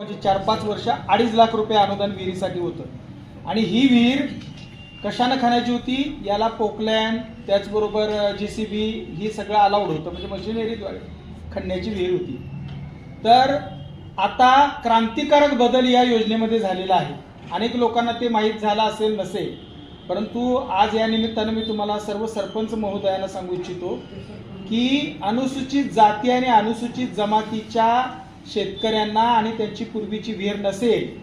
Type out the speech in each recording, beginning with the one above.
म्हणजे चार पाच वर्ष अडीच लाख रुपये अनुदान विहिरीसाठी होतं. आणि ही विहीर कशानं खाण्याची होती? याला पोकलॅन त्याचबरोबर जे सी बी ही सगळं अलाउड होतं. म्हणजे मशिनरीद्वारे खणण्याची विहीर होती. तर आता क्रांतिकारक बदल या योजनेमध्ये झालेला आहे. अनेक लोकांना ते माहीत झालं असेल नसेल. परंतु आज या निमित्तानं मी तुम्हाला सर्व सरपंच महोदयांना सांगू इच्छितो की अनुसूचित जाती आणि अनुसूचित जमातीच्या शेतकऱ्यांना आणि त्यांची पूर्वीची विहीर नसेल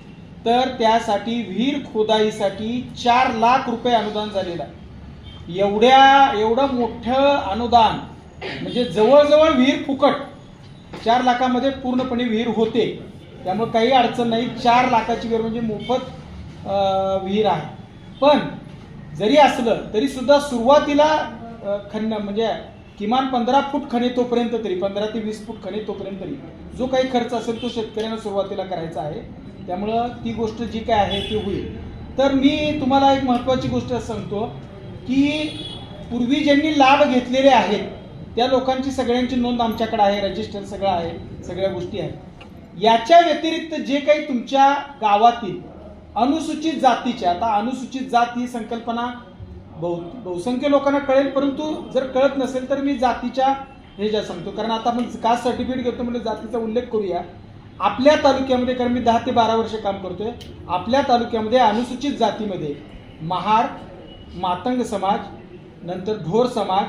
तर त्यासाठी विहीर खोदाईसाठी चार लाख रुपये अनुदान झालेलं आहे. एवढ्या एवढं मोठं अनुदान म्हणजे जवळजवळ विहीर फुकट चार लाखामध्ये पूर्णपणे विहीर होते. त्यामुळे काही अडचण नाही चार लाखाची विहीर म्हणजे मोफत विहीर आहे. पण जरी असलं तरी सुद्धा सुरुवातीला खन्न म्हणजे किमान पंधरा फूट खणे तोपर्यंत तरी पंधरा ते वीस फूट खणे तोपर्यंत तरी जो काही खर्च असेल तो शेतकऱ्यांना सुरुवातीला करायचा आहे. त्यामुळं ती गोष्ट जी काय आहे ती होईल. तर मी तुम्हाला एक महत्त्वाची गोष्ट सांगतो की पूर्वी ज्यांनी लाभ घेतलेले आहेत त्या लोकांची सगळ्यांची नोंद आमच्याकडे आहे रजिस्टर सगळं आहे सगळ्या गोष्टी आहेत. याच्या व्यतिरिक्त जे काही तुमच्या गावातील अनुसूचित जातीच्या आता अनुसूचित जात ही संकल्पना बहु बहुसंख्य लोकांना कळेल परंतु जर कळत नसेल तर मी जातीच्या हे ज्या सांगतो कारण आता आपण कास्ट सर्टिफिकेट घेतो म्हणजे जातीचा उल्लेख करूया. आपल्या तालुक्यामध्ये कारण मी दहा ते बारा वर्ष काम करतोय आपल्या तालुक्यामध्ये अनुसूचित जातीमध्ये महार मातंग समाज नंतर ढोर समाज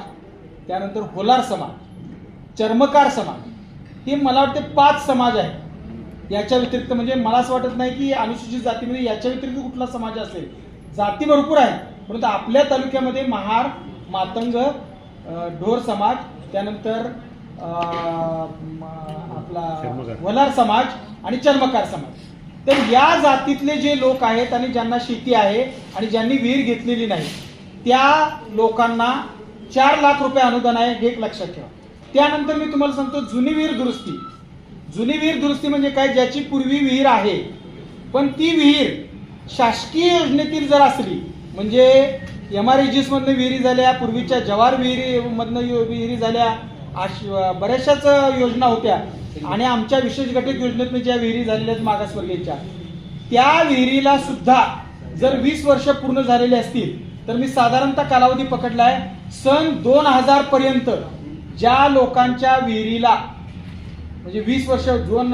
त्यानंतर होलार समाज चर्मकार समाज हे मला वाटते पाच समाज आहेत. याच्या व्यतिरिक्त म्हणजे मला असं वाटत नाही की अनुसूचित जातीमध्ये याच्या व्यतिरिक्त कुठला समाज असेल. जाती भरपूर आहेत. परंतु आपल्या तालुक्यामध्ये महार मातंग ढोर समाज त्यानंतर आपला वलार समाज आणि चर्मकार समाज. तर या जातीतले जे लोक आहेत आणि ज्यांना शेती आहे आणि ज्यांनी विहीर घेतलेली नाही त्या लोकांना चार लाख रुपये अनुदान आहे हे एक लक्षात ठेवा. त्यानंतर मी तुम्हाला सांगतो जुनी विहीर दुरुस्ती. जुनी विहीर दुरुस्ती म्हणजे काय? ज्याची पूर्वी विहीर आहे पण ती विहीर शासकीय योजनेतील जर असली म्हणजे एम आर मधनं विहिरी झाल्या पूर्वीच्या जवार विहिरीमधनं यो- विहिरी झाल्या अश- बऱ्याचशाच योजना होत्या. आणि आमच्या विशेष गटित योजनेतनं ज्या विहिरी झालेल्या आहेत मागासवर्गीयच्या त्या विहिरीला सुद्धा जर वीस वर्ष पूर्ण झालेली असतील तर मी साधारणतः कालावधी पकडलाय सन दोन हजार पर्यंत ज्या लोकांच्या विहिरीला म्हणजे वीस वर्ष दोन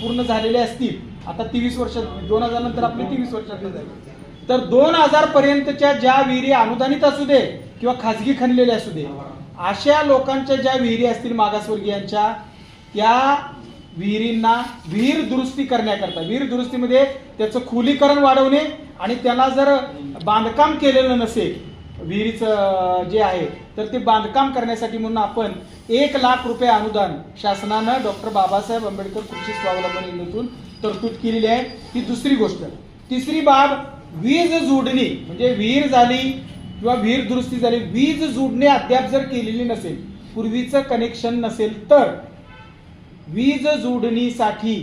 पूर्ण झालेले असतील आता तेवीस वर्ष दोन हजार नंतर आपली तेवीस वर्षात झाली तर दोन हजार पर्यंतच्या ज्या विहिरी अनुदानित असू दे किंवा खाजगी खणलेल्या असू दे अशा लोकांच्या ज्या विहिरी असतील मागासवर्गीयांच्या त्या विहिरींना विहीर दुरुस्ती करण्याकरता विहीर दुरुस्तीमध्ये त्याचं खोलीकरण वाढवणे आणि त्याला जर बांधकाम केलेलं नसेल विहिरीचं जे आहे तर ते बांधकाम करण्यासाठी म्हणून आपण एक लाख रुपये अनुदान शासनानं डॉक्टर बाबासाहेब आंबेडकर कृषी स्वावलंबन योजनेतून तरतूद केलेली आहे. ही दुसरी गोष्ट. तिसरी बाब वीज जोडणी म्हणजे विहीर झाली किंवा विहीर दुरुस्ती झाली वीज जोडणी अद्याप जर केलेली नसेल पूर्वीचं कनेक्शन नसेल तर वीज जोडणीसाठी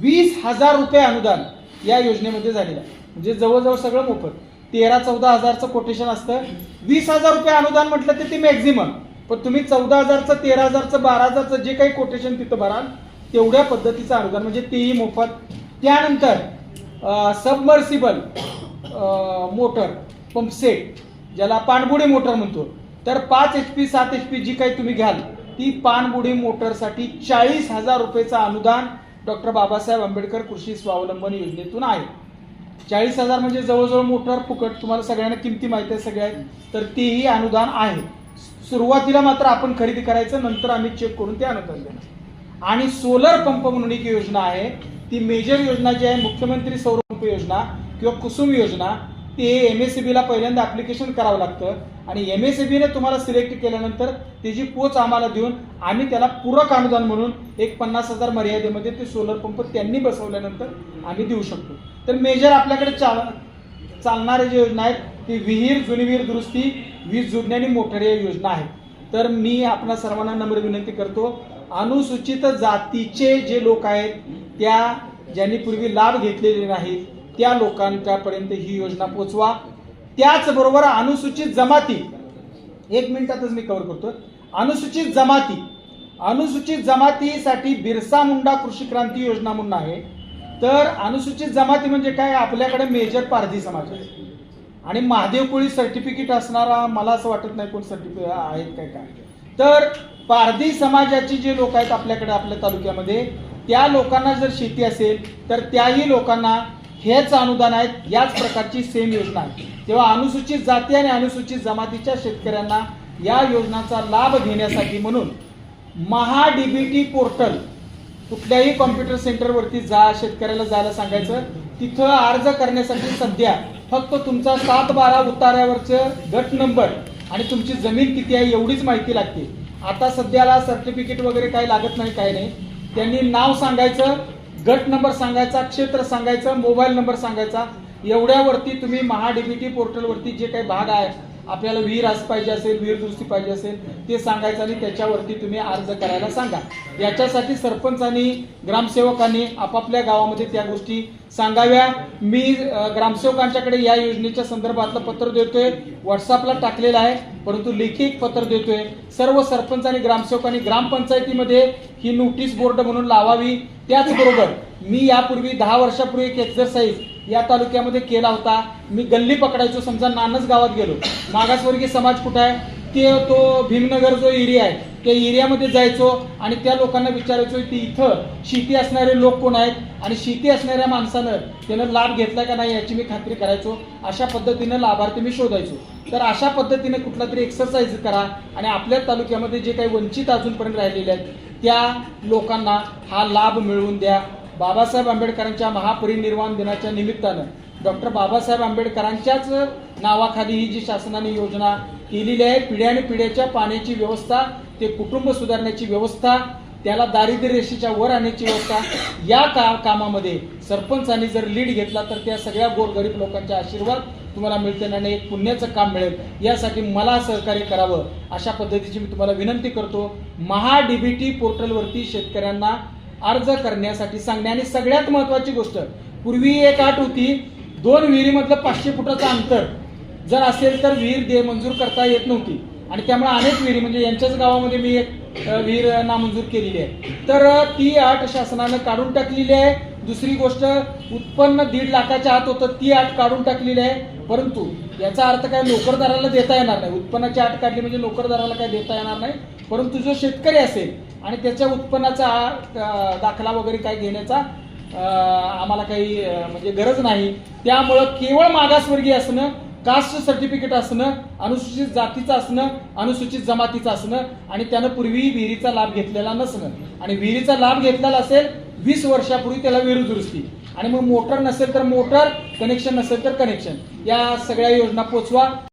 वीस हजार रुपये अनुदान या योजनेमध्ये झालेलं आहे. म्हणजे जवळजवळ सगळं मोफत. तेरा चौदा हजारचं कोटेशन असतं. वीस हजार रुपये अनुदान म्हटलं तर ते मॅक्झिमम पण तुम्ही चौदा हजारचं तेरा हजारचं बारा हजारचं जे काही कोटेशन तिथं भराल तेवढ्या पद्धतीचं अनुदान म्हणजे तेही मोफत. त्यानंतर सबमर्सिबल मोटर पंपसेट ज्याला पाणबुडी मोटर म्हणतो. तर पाच एच पी सात एच पी जी काही तुम्ही घ्याल ती पाणबुडी मोटरसाठी चाळीस हजार रुपयेचं अनुदान डॉक्टर बाबासाहेब आंबेडकर कृषी स्वावलंबन योजनेतून आहे. चाळीस हजार म्हणजे जवळजवळ मोटर फुकट तुम्हाला सगळ्यांना किमती माहिती आहे सगळ्या तर तेही अनुदान आहे. सुरुवातीला मात्र आपण खरेदी करायचं नंतर आम्ही चेक करून ते अनुदान देणार. आणि सोलर पंप म्हणून एक योजना आहे ती मेजर योजना जी आहे मुख्यमंत्री सौरपंप योजना किंवा कुसुम योजना ती एम एस बीला पहिल्यांदा ऍप्लिकेशन करावं लागतं. आणि एम एस बीने तुम्हाला सिलेक्ट केल्यानंतर त्याची पोच आम्हाला देऊन आम्ही त्याला पूरक अनुदान म्हणून एक पन्नास हजार मर्यादेमध्ये ते सोलर पंप त्यांनी बसवल्यानंतर आम्ही देऊ शकतो. तर मेजर आपल्याकडे चाल चालणाऱ्या ज्या योजना आहेत ती विहीर जुनी विहीर दुरुस्ती वीज जोडणी आणि मोटर या योजना आहेत. तर मी आपणा सर्वांना नम्र विनंती करतो अनुसूचित जातीचे जे लोक आहेत त्या ज्यांनी पूर्वी लाभ घेतलेले नाहीत त्या लोकांच्यापर्यंत ही योजना पोचवा. त्याचबरोबर अनुसूचित जमाती एक मिनिटातच मी कव्हर करतो अनुसूचित जमाती अनुसूचित जमातीसाठी बिरसा मुंडा कृषी क्रांती योजना म्हणून आहे. तर अनुसूचित जमाती म्हणजे काय? आपल्याकडे मेजर पारधी समाज आहे. आणि महादेव कोळी सर्टिफिकेट असणारा मला असं वाटत नाही कोण सर्टिफिकेट आहेत काय काय. तर पारधी समाजाची जे लोक आहेत आपल्याकडे आपल्या तालुक्यामध्ये त्या लोकांना जर शेती असेल तर त्याही लोकांना हेच अनुदान आहेत याच प्रकारची सेम योजना आहे. तेव्हा अनुसूचित जाती आणि अनुसूचित जमातीच्या शेतकऱ्यांना या योजनांचा लाभ घेण्यासाठी म्हणून महा डीबीटी पोर्टल कुठल्याही कॉम्प्युटर सेंटरवरती जा शेतकऱ्याला जायला सांगायचं तिथं अर्ज करण्यासाठी सध्या फक्त तुमचा सात बारा उतार्यावरचं गट नंबर आणि तुमची जमीन किती आहे एवढीच माहिती लागते. आता सध्याला सर्टिफिकेट वगैरे काही लागत नाही काही नाही. त्यांनी नाव सांगायचं गट नंबर सांगायचा क्षेत्र सांगायचं मोबाईल नंबर सांगायचा. एवढ्यावरती तुम्ही महाडीबीटी पोर्टलवरती जे काही भाग आहे आपल्याला विहीर असं पाहिजे असेल विहीर दुरुस्ती पाहिजे असेल ते सांगायचं आणि त्याच्यावरती तुम्ही अर्ज करायला सांगा. याच्यासाठी सरपंचांनी ग्रामसेवकांनी आपापल्या गावामध्ये त्या गोष्टी सांगाव्या. मी ग्रामसेवकांच्याकडे या योजनेच्या संदर्भातलं पत्र देतोय. व्हॉट्सअपला टाकलेलं आहे परंतु लेखी एक पत्र देतोय. सर्व सरपंच आणि ग्रामसेवकांनी ग्रामपंचायतीमध्ये ही नोटीस बोर्ड म्हणून लावावी. त्याचबरोबर मी यापूर्वी दहा वर्षापूर्वी एक एक्सरसाइज या तालुक्यामध्ये केला होता. मी गल्ली पकडायचो समजा नानस गावात गेलो. मागासवर्गीय समाज कुठं आहे? ते तो भीमनगर जो एरिया आहे त्या एरियामध्ये जायचो आणि त्या लोकांना विचारायचो की इथं शेती असणारे लोक कोण आहेत? आणि शेती असणाऱ्या माणसानं त्यानं लाभ घेतला का नाही याची मी खात्री करायचो. अशा पद्धतीनं लाभार्थी मी शोधायचो. तर अशा पद्धतीने कुठला तरी एक्सरसाइज करा आणि आपल्या तालुक्यामध्ये जे काही वंचित अजूनपर्यंत राहिलेले आहेत त्या लोकांना हा लाभ मिळवून द्या. बाबासाहेब आंबेडकरांच्या महापरिनिर्वाण दिनाच्या निमित्तानं डॉक्टर बाबासाहेब आंबेडकरांच्याच नावाखाली ही जी शासनाने योजना केलेली आहे पिढ्याने पिढ्याच्या पाण्याची व्यवस्था ते कुटुंब सुधारण्याची व्यवस्था त्याला दारिद्र्य रेषेच्या वर आणण्याची व्यवस्था या का कामामध्ये सरपंचांनी जर लीड घेतला तर त्या सगळ्या गोरगरीब लोकांच्या आशीर्वाद तुम्हाला मिळतील आणि एक पुण्याचं काम मिळेल. यासाठी मला सहकार्य करावं अशा पद्धतीची मी तुम्हाला विनंती करतो. महा डीबीटी पोर्टलवरती शेतकऱ्यांना अर्ज करण्यासाठी सांगणे. आणि सगळ्यात महत्वाची गोष्ट पूर्वी एक आठ होती दोन विहिरीमधलं पाचशे फुटाचं अंतर. जर असेल तर विहीर दे मंजूर करता येत नव्हती. आणि त्यामुळे अनेक विहिरी म्हणजे यांच्याच गावामध्ये मी एक विहीर नामंजूर केलेली आहे. तर ती आठ शासनानं काढून टाकलेली आहे. दुसरी गोष्ट उत्पन्न दीड लाखाच्या आत होतं ती आठ काढून टाकलेली आहे. परंतु याचा अर्थ काय नोकरदाराला देता येणार नाही. उत्पन्नाची आठ काढली म्हणजे नोकरदाराला काय देता येणार नाही. परंतु जो शेतकरी असेल आणि त्याच्या उत्पन्नाचा दाखला वगैरे काही घेण्याचा आम्हाला काही म्हणजे गरज नाही. त्यामुळं केवळ मागासवर्गीय असणं कास्ट सर्टिफिकेट असणं अनुसूचित जातीचं असणं अनुसूचित जमातीचं असणं आणि त्यानं पूर्वी विहिरीचा लाभ घेतलेला नसणं. आणि विहिरीचा लाभ घेतलेला असेल वीस वर्षापूर्वी त्याला विहीर दुरुस्ती. आणि मग मोटर नसेल तर मोटर कनेक्शन नसेल तर कनेक्शन. या सगळ्या योजना पोचवा.